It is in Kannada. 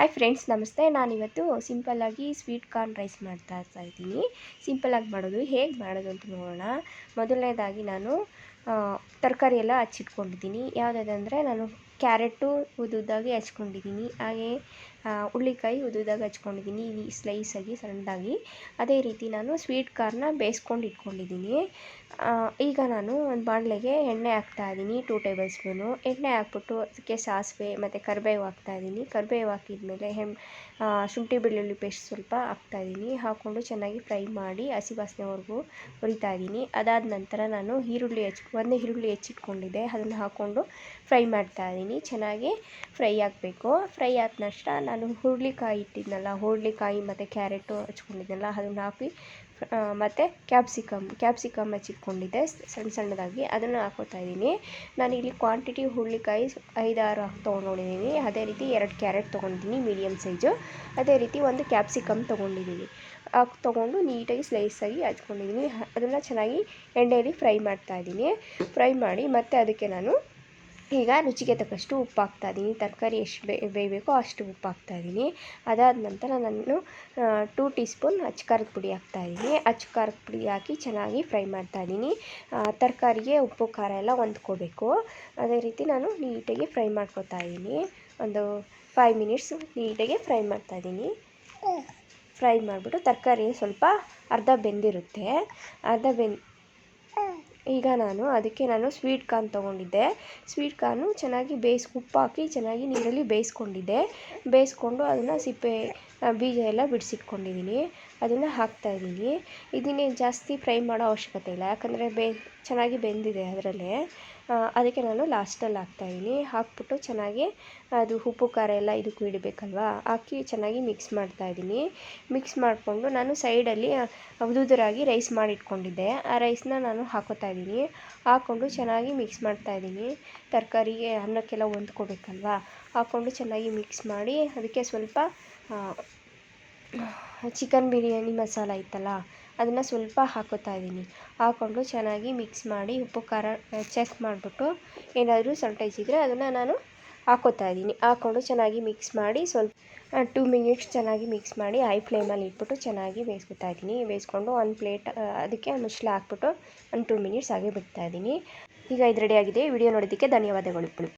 ಹಾಯ್ ಫ್ರೆಂಡ್ಸ್ ನಮಸ್ತೆ. ನಾನಿವತ್ತು ಸಿಂಪಲ್ಲಾಗಿ ಸ್ವೀಟ್ ಕಾರ್ನ್ ರೈಸ್ ಮಾಡ್ತಾ ಇದ್ದೀನಿ. ಸಿಂಪಲ್ಲಾಗಿ ಮಾಡೋದು, ಹೇಗೆ ಮಾಡೋದು ಅಂತ ನೋಡೋಣ. ಮೊದಲನೇದಾಗಿ ನಾನು ತರಕಾರಿ ಎಲ್ಲ ಹಚ್ಚಿಟ್ಕೊಂಡಿದ್ದೀನಿ. ಯಾವುದಾದಂದರೆ ನಾನು ಕ್ಯಾರೆಟು ಉದ್ದುದ್ದಾಗಿ ಹಚ್ಕೊಂಡಿದ್ದೀನಿ. ಹಾಗೆ ಹುಳ್ಳಿಕಾಯಿ ಉದ್ದುದ್ದಾಗಿ ಹಚ್ಕೊಂಡಿದ್ದೀನಿ. ಈ ಸ್ಲೈಸಾಗಿ ಸಣ್ಣದಾಗಿ. ಅದೇ ರೀತಿ ನಾನು ಸ್ವೀಟ್ ಕಾರ್ನ ಬೇಯಿಸ್ಕೊಂಡು ಇಟ್ಕೊಂಡಿದ್ದೀನಿ. ಈಗ ನಾನು ಒಂದು ಬಾಣಲೆಗೆ ಎಣ್ಣೆ ಹಾಕ್ತಾಯಿದ್ದೀನಿ ಟೂ ಟೇಬಲ್ ಸ್ಪೂನು ಎಣ್ಣೆ ಹಾಕ್ಬಿಟ್ಟು ಅದಕ್ಕೆ ಸಾಸಿವೆ ಮತ್ತು ಕರಿಬೇವು ಹಾಕ್ತಾಯಿದ್ದೀನಿ ಕರಿಬೇವು ಹಾಕಿದ್ಮೇಲೆ ಹೆಮ್ ಶುಂಠಿ ಬೆಳ್ಳುಳ್ಳಿ ಪೇಸ್ಟ್ ಸ್ವಲ್ಪ ಹಾಕ್ತಾಯಿದ್ದೀನಿ ಹಾಕ್ಕೊಂಡು ಚೆನ್ನಾಗಿ ಫ್ರೈ ಮಾಡಿ ಹಸಿ ವಾಸನೆವರೆಗೂ ಹುರಿತಾಯಿದ್ದೀನಿ ಅದಾದ ನಂತರ ನಾನು ಈರುಳ್ಳಿ ಹೆಚ್ಚು ಒಂದು ಈರುಳ್ಳಿ ಹೆಚ್ಚಿಟ್ಕೊಂಡಿದ್ದೆ. ಅದನ್ನು ಹಾಕ್ಕೊಂಡು ಫ್ರೈ ಮಾಡ್ತಾಯಿದ್ದೀನಿ ಚೆನ್ನಾಗಿ ಫ್ರೈ ಆಗಬೇಕು. ಫ್ರೈ ಆದ ನಷ್ಟ ನಾನು ಹುರುಳಿಕಾಯಿ ಇಟ್ಟಿದ್ನಲ್ಲ, ಹುರುಳಿಕಾಯಿ ಮತ್ತು ಕ್ಯಾರೆಟು ಹಚ್ಕೊಂಡಿದ್ನಲ್ಲ, ಅದನ್ನು ಹಾಕಿ ಮತ್ತು ಕ್ಯಾಪ್ಸಿಕಮ್ ಕ್ಯಾಪ್ಸಿಕಮ್ ಹಚ್ಚಿಟ್ಕೊಂಡಿದ್ದೆ ಸಣ್ಣ ಸಣ್ಣದಾಗಿ. ಅದನ್ನು ಹಾಕೋತಾ ಇದ್ದೀನಿ. ಇಲ್ಲಿ ಕ್ವಾಂಟಿಟಿ ಹುರುಳಿಕಾಯಿ ಐದಾರು ತೊಗೊಂಡಿದ್ದೀನಿ ಅದೇ ರೀತಿ ಎರಡು ಕ್ಯಾರೆಟ್ ತೊಗೊಂಡಿದ್ದೀನಿ ಮೀಡಿಯಮ್ ಸೈಜು ಅದೇ ರೀತಿ ಒಂದು ಕ್ಯಾಪ್ಸಿಕಮ್ ತೊಗೊಂಡಿದ್ದೀನಿ. ಹಾಕಿ, ತೊಗೊಂಡು ನೀಟಾಗಿ ಸ್ಲೈಸಾಗಿ ಹಚ್ಕೊಂಡಿದ್ದೀನಿ. ಅದನ್ನು ಚೆನ್ನಾಗಿ ಎಣ್ಣೆಯಲ್ಲಿ ಫ್ರೈ ಮಾಡ್ತಾ ಇದ್ದೀನಿ. ಫ್ರೈ ಮಾಡಿ ಮತ್ತು ಅದಕ್ಕೆ ನಾನು ಈಗ ರುಚಿಗೆ ತಕ್ಕಷ್ಟು ಉಪ್ಪು ಹಾಕ್ತಾಯಿದ್ದೀನಿ ತರಕಾರಿ ಎಷ್ಟು ಬೇಯಬೇಕೋ ಅಷ್ಟು ಉಪ್ಪು ಹಾಕ್ತಾಯಿದ್ದೀನಿ ಅದಾದ ನಂತರ ನಾನು ಟೂ ಟೀ ಸ್ಪೂನ್ ಖಾರದ ಪುಡಿ ಹಾಕ್ತಾಯಿದ್ದೀನಿ ಅಚ್ಚ ಖಾರದ ಪುಡಿ ಹಾಕಿ ಚೆನ್ನಾಗಿ ಫ್ರೈ ಮಾಡ್ತಾಯಿದ್ದೀನಿ ತರಕಾರಿಗೆ ಉಪ್ಪು, ಖಾರ ಎಲ್ಲ ಹೊಂದ್ಕೋಬೇಕು. ಅದೇ ರೀತಿ ನಾನು ನೀಟಾಗಿ ಫ್ರೈ ಮಾಡ್ಕೊತಾ ಇದ್ದೀನಿ. ಒಂದು ಫೈವ್ ಮಿನಿಟ್ಸ್ ನೀಟಾಗಿ ಫ್ರೈ ಮಾಡ್ತಾಯಿದ್ದೀನಿ ಫ್ರೈ ಮಾಡಿಬಿಟ್ಟು ತರಕಾರಿ ಸ್ವಲ್ಪ ಅರ್ಧ ಬೆಂದಿರುತ್ತೆ. ಅರ್ಧ ಬೆಂದು ಈಗ ನಾನು ಅದಕ್ಕೆ ನಾನು ಸ್ವೀಟ್ ಕಾರ್ನ್ ತೊಗೊಂಡಿದ್ದೆ. ಸ್ವೀಟ್ ಕಾರ್ನು ಚೆನ್ನಾಗಿ ಬೇಯಿಸಿ ಹಾಕಿ ಚೆನ್ನಾಗಿ ನೀರಲ್ಲಿ ಬೇಯಿಸ್ಕೊಂಡಿದ್ದೆ. ಬೇಯಿಸ್ಕೊಂಡು ಅದನ್ನು ಸಿಪ್ಪೆ, ಬೀಜ ಎಲ್ಲ ಬಿಡಿಸಿಟ್ಕೊಂಡಿದ್ದೀನಿ ಅದನ್ನು ಹಾಕ್ತಾಯಿದ್ದೀನಿ ಇದನ್ನೇ ಜಾಸ್ತಿ ಫ್ರೈ ಮಾಡೋ ಅವಶ್ಯಕತೆ ಇಲ್ಲ. ಯಾಕಂದರೆ ಬೇ, ಚೆನ್ನಾಗಿ ಬೆಂದಿದೆ ಅದರಲ್ಲೇ. ಅದಕ್ಕೆ ನಾನು ಲಾಸ್ಟಲ್ಲಿ ಹಾಕ್ತಾಯಿದ್ದೀನಿ ಹಾಕ್ಬಿಟ್ಟು ಚೆನ್ನಾಗಿ ಅದು ಉಪ್ಪು, ಖಾರ ಎಲ್ಲ ಇದಕ್ಕೂ ಇಡಬೇಕಲ್ವಾ? ಹಾಕಿ ಚೆನ್ನಾಗಿ ಮಿಕ್ಸ್ ಮಾಡ್ತಾಯಿದ್ದೀನಿ ಮಿಕ್ಸ್ ಮಾಡಿಕೊಂಡು ನಾನು ಸೈಡಲ್ಲಿ ಉದುರಾಗಿ ರೈಸ್ ಮಾಡಿಟ್ಕೊಂಡಿದ್ದೆ. ಆ ರೈಸ್ನ ನಾನು ಹಾಕೋತಾ ಇದ್ದೀನಿ ಹಾಕ್ಕೊಂಡು ಚೆನ್ನಾಗಿ ಮಿಕ್ಸ್ ಮಾಡ್ತಾಯಿದ್ದೀನಿ ತರಕಾರಿಗೆ ಅನ್ನಕ್ಕೆಲ್ಲ ಹೊಂದ್ಕೋಬೇಕಲ್ವಾ? ಹಾಕ್ಕೊಂಡು ಚೆನ್ನಾಗಿ ಮಿಕ್ಸ್ ಮಾಡಿ, ಅದಕ್ಕೆ ಸ್ವಲ್ಪ ಚಿಕನ್ ಬಿರಿಯಾನಿ ಮಸಾಲ ಇತ್ತಲ್ಲ ಅದನ್ನು ಸ್ವಲ್ಪ ಹಾಕೋತಾ ಇದ್ದೀನಿ ಹಾಕ್ಕೊಂಡು ಚೆನ್ನಾಗಿ ಮಿಕ್ಸ್ ಮಾಡಿ ಉಪ್ಪು, ಖಾರ ಚೆಕ್ ಮಾಡಿಬಿಟ್ಟು ಏನಾದರೂ ಸಲ್ಟೇಜ್ ಇದ್ದರೆ ಅದನ್ನು ನಾನು ಹಾಕೋತಾ ಇದ್ದೀನಿ ಹಾಕ್ಕೊಂಡು ಚೆನ್ನಾಗಿ ಮಿಕ್ಸ್ ಮಾಡಿ ಸ್ವಲ್ಪ ಟೂ ಮಿನಿಟ್ಸ್ ಚೆನ್ನಾಗಿ ಮಿಕ್ಸ್ ಮಾಡಿ ಹೈ ಫ್ಲೇಮಲ್ಲಿ ಇಟ್ಬಿಟ್ಟು ಚೆನ್ನಾಗಿ ಬೇಯಿಸ್ಕೊತಾ ಇದ್ದೀನಿ ಬೇಯಿಸ್ಕೊಂಡು ಒಂದು ಪ್ಲೇಟ್ ಅದಕ್ಕೆ ಮುಚ್ಚಳ ಹಾಕ್ಬಿಟ್ಟು ಒಂದು ಟೂ ಮಿನಿಟ್ಸ್ ಹಾಗೆ ಬಿಡ್ತಾ ಇದ್ದೀನಿ ಈಗ ಇದು ರೆಡಿಯಾಗಿದೆ ವಿಡಿಯೋ ನೋಡೋದಕ್ಕೆ ಧನ್ಯವಾದಗಳು.